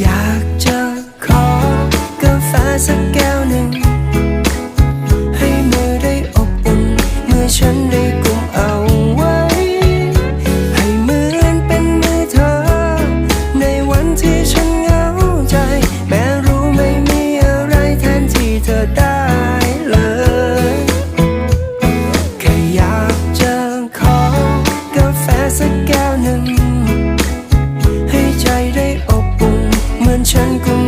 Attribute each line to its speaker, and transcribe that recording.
Speaker 1: อยากจะขอกาแฟสักแก้วหนึ่ง ให้มือได้อบอุ่นมือฉันได้กุมเอาไว้ ให้เหมือนเป็นมือเธอ ในวันที่ฉันเหงาใจ แม้รู้ไม่มีอะไรแทนที่เธอได้เลย แค่อยากจะขอกาแฟสักแก Cùng